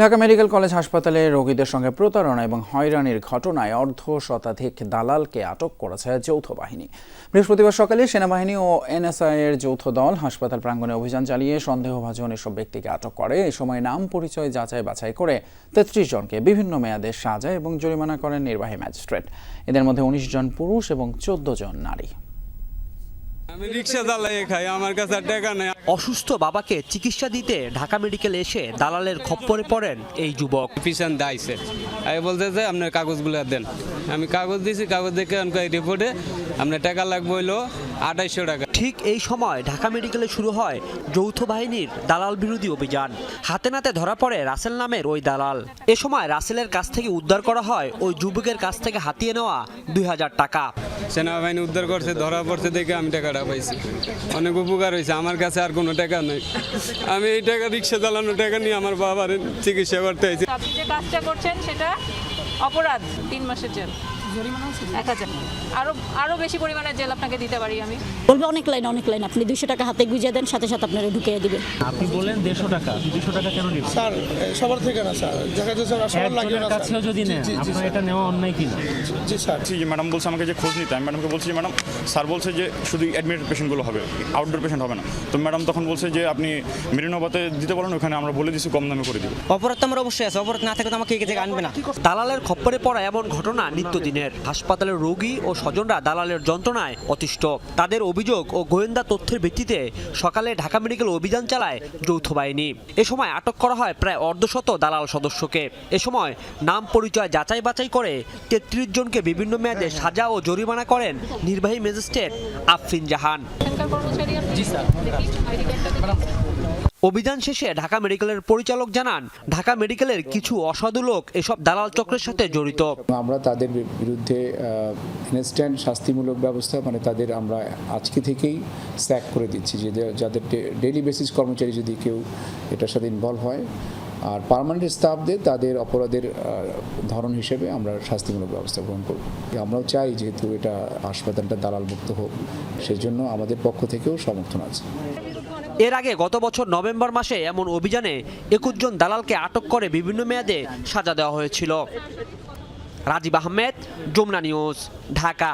Dhaka medical college হাসপাতালে রোগীদের সঙ্গে প্রতারণা এবং হয়রানির ঘটনায় অর্ধ শতাধিক দালালকে আটক করেছে যৌথ বাহিনী। বৃহস্পতিবার সকালে সেনাবাহিনী ও এনএসআই এর যৌথ দল হাসপাতাল প্রাঙ্গণে অভিযান চালিয়ে সন্দেহভাজন এসব ব্যক্তিকে আটক করে। এ সময় নাম, পরিচয় যাচাই বাছাই করে তেত্রিশ জনকে বিভিন্ন মেয়াদে সাজা এবং জরিমানা করেন নির্বাহী ম্যাজিস্ট্রেট। এদের মধ্যে উনিশ জন পুরুষ এবং চোদ্দ জন নারী। আমি রিক্সা চালাই খাই আমার কাছে টাকা নেই। অসুস্থ বাবাকে চিকিৎসা দিতে ঢাকা মেডিকেলে এসে দালালের খপ্পরে পড়েন এই যুবক। পিছন দাইছে। আমি বলতে যে আপনার কাগজগুলো দেন। আমি কাগজ দিয়েছি কাগজ দেখে রিপোর্টে আপনার টাকা লাগবে হইল আঠাইশশো টাকা। ঠিক এই সময় ঢাকা মেডিকেলে শুরু হয় যৌথ বাহিনীর দালাল বিরোধী অভিযান। হাতে নাতে ধরা পড়ে রাসেল নামের ওই দালাল। এ সময় রাসেলের কাছ থেকে উদ্ধার করা হয় ওই যুবকের কাছ থেকে হাতিয়ে নেওয়া দুই হাজার টাকা। সেনাবাহিনী উদ্ধার করছে ধরা পড়ছে দেখে আমি টাকাটা পাইছি। অনেক উপকার হয়েছে, আমার কাছে আর কোনো টাকা নেই। আমি এই টাকা রিক্সা চালানো টাকা নিয়ে আমার বাবার চিকিৎসা করতে হয়েছে আপনি যে কাজটা করছেন সেটা অপরাধ তিন মাসের জেল এক হাজার। আরও আরও বেশি পরিমাণে জেল আপনাকে দিতে পারি আমি। বলবে অনেক লাইন অনেক লাইন আপনি দুশো টাকা হাতে গুঁজে দেন সাথে সাথে আপনারা ঢুকিয়ে দিবে আপনি বললেন দেড়শো টাকা। দুশো টাকা কেন স্যার সবার থেকে না স্যার। দেখা যাচ্ছে সবার লাগে না কাছেও যদি নেন আপনার এটা নেওয়া অন্যায় জি স্যার। ম্যাডাম বলছে আমাকে যে খোঁজ নিতে। আমি ম্যাডামকে বলছি ম্যাডাম স্যার বলছে যে শুধু অ্যাডমিটেড পেশেন্টগুলো হবে আউটডোর পেশেন্ট হবে না। তো ম্যাডাম তখন বলছে যে আপনি মেরিনোবাতে দিতে পারেন ওখানে আমরা বলে দিচ্ছি কম দামে করে দিব। অপরাধ তো আমার অবশ্যই আছে। অপরাধ না থাকলে তো আমাকে এই জায়গায় আনবে না। দালালের খপ্পরে পড়া এমন ঘটনা নিত্যদিনের। হাসপাতালের রোগী ও স্বজনরা দালালের যন্ত্রণায় অতিষ্ঠ। তাদের অভিযোগ ও গোয়েন্দা তথ্যের ভিত্তিতে সকালে ঢাকা মেডিকেল অভিযান চালায় যৌথ বাহিনী। এ সময় আটক করা হয় প্রায় অর্ধশত দালাল সদস্যকে। এ সময় নাম পরিচয় যাচাই বাছাই করে তেত্রিশ জনকে বিভিন্ন মেয়াদে সাজা ও জরিমানা করেন নির্বাহী ম্যাজিস্ট্রেট আফরিন জাহান। অভিযান শেষে ঢাকা মেডিকেলের পরিচালক জানান, ঢাকা মেডিকেলের কিছু অসাধু লোক এসব দালাল চক্রের সাথে জড়িত। আমরা তাদের বিরুদ্ধে ইনস্ট্যান্ট শাস্তিমূলক ব্যবস্থা মানে তাদের আমরা আজকে থেকেই স্যাক করে দিচ্ছি যে যাদের ডেলি বেসিস কর্মচারী যদি কেউ এটার সাথে ইনভলভ হয়, আর পার্মানেন্ট স্টাফদের তাদের অপরাধের ধরন হিসেবে আমরা শাস্তিমূলক ব্যবস্থা গ্রহণ করব। আমরাও চাই যেহেতু এটা হাসপাতালটা দালাল মুক্ত হোক, সেজন্য আমাদের পক্ষ থেকেও সমর্থন আছে। এর আগে গত বছর নভেম্বর মাসে এমন অভিযানে একুশ জন দালালকে আটক করে বিভিন্ন মেয়াদে সাজা দেওয়া হয়েছিল। রাজীব আহমেদ, যমুনা নিউজ, ঢাকা।